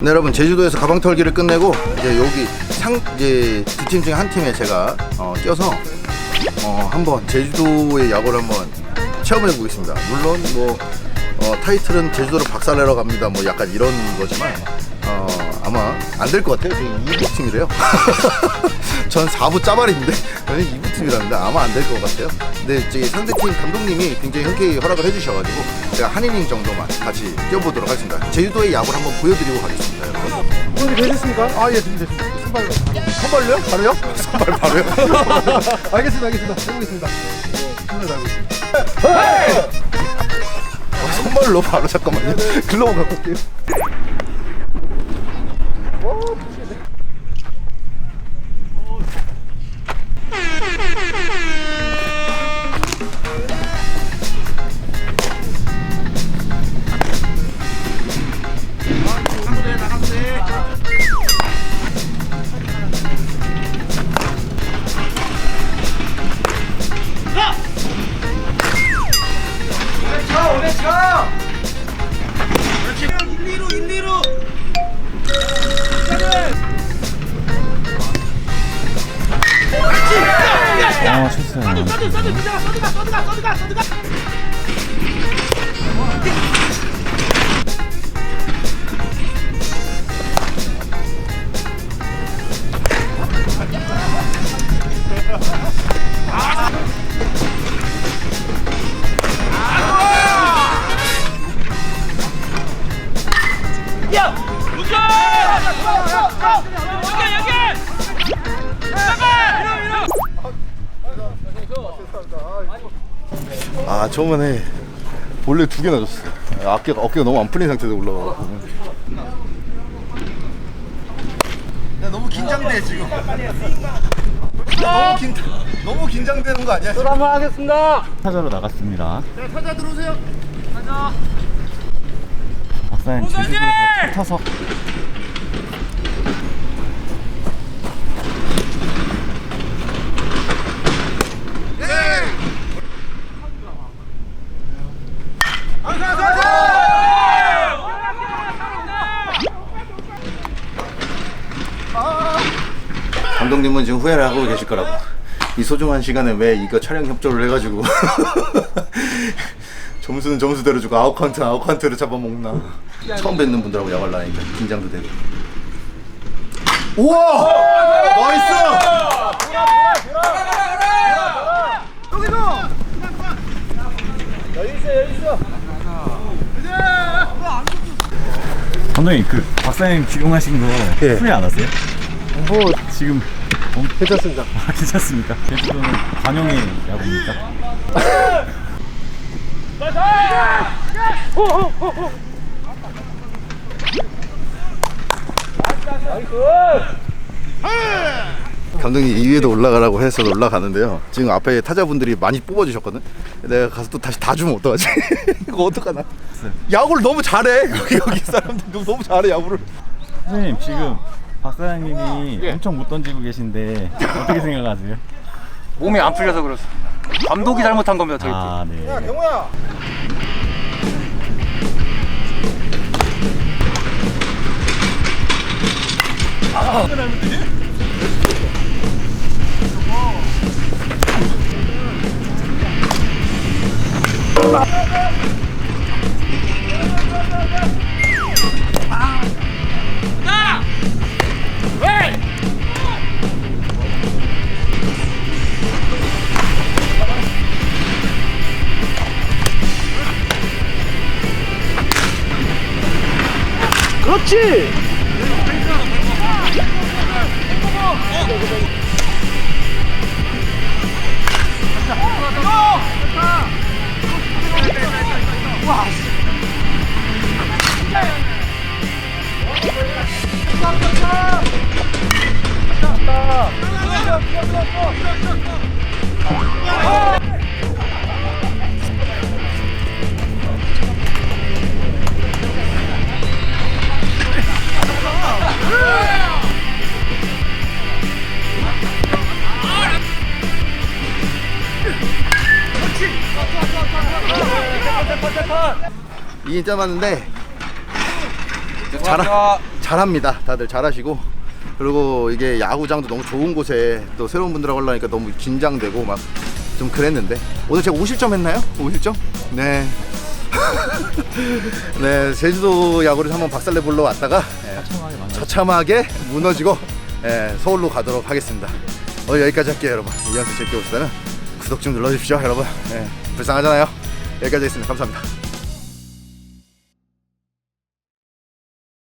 네, 여러분 제주도에서 가방 털기를 끝내고 이제 여기 상 이제 두 팀 중에 한 팀에 제가 어, 껴서 어, 한번 제주도의 야구를 한번 체험해 보겠습니다. 물론 뭐 어, 타이틀은 제주도로 박살내러 갑니다. 뭐 약간 이런 거지만 어, 아마 안 될 것 같아요. 지금 2부 팀이래요. 전 4부 짜발인데 저는 2부 팀이라는데 아마 안 될 것 같아요. 근데 저기 상대팀 감독님이 굉장히 흔쾌히 허락을 해주셔가지고 제가 한 이닝 정도만 같이 뛰어보도록 하겠습니다. 제주도의 야구를 한번 보여드리고 가겠습니다, 여러분. 오늘 되셨습니까? 아, 예, 준비됐습니다. 선발, 선발로요? 바로요? 선발 바로요? 알겠습니다, 알겠습니다. 해보겠습니다. 손을 달고 있습니다. 어, 선발로 바로 잠깐만요. 글로브 갖고 올게요. 쳤어요. 아, 저번에 원래 두 개나 줬어요. 어깨가, 어깨가 너무 안 풀린 상태에서 올라가고. 야, 너무 긴장돼, 지금. 너무 긴, 너무 긴장되는 거 아니야? 지금? 타자로 나갔습니다. 네, 타자 들어오세요. 타자. 박사님 제주도에서 타석. 감독님은 지금 후회를 하고 계실 거라고. 이 소중한 시간에 왜 이거 촬영 협조를 해가지고 점수는 점수대로 주고 아웃 카운트 아웃 카운트를 잡아먹나. 처음 뵙는 분들하고 야발 나니까 긴장도 되고. 우와! 나이스! 감독님 그 박사님 기용하신 거 예. 후회 안 하세요? 뭐, 지금 괜찮습니다. 아, 괜찮습니까? 제주도는 관용의 야구입니까? 감독님 2위에도 올라가라고 해서 올라가는데요. 지금 앞에 타자분들이 많이 뽑아주셨거든. 내가 가서 또 다시 다 주면 어떡하지? 이거 어떡하나? 야구를 너무 잘해. 여기 여기 사람들 너무 잘해 야구를. 선생님 지금 박사님이 엄청 못 던지고 계신데 어떻게 생각하세요? 몸이 안 풀려서 그렇습 감독이 잘못한 겁니다, 저희 팀. 아 네. 경호야. 그렇지! 와! 이긴 짜맞는데 잘, 잘합니다. 다들 잘하시고 그리고 이게 야구장도 너무 좋은 곳에 또 새로운 분들하고 하려니까 너무 긴장되고 막 좀 그랬는데 오늘 제가 5실점 했나요? 5실점? 네. 네, 제주도 야구를 한번 박살내 보러 왔다가 예, 처참하게 무너지고 예, 서울로 가도록 하겠습니다. 오늘 여기까지 할게요, 여러분. 이현수 재밌게 보시다는 구독 좀 눌러주십시오, 여러분. 예, 불쌍하잖아요. 여기까지 하겠습니다. 감사합니다.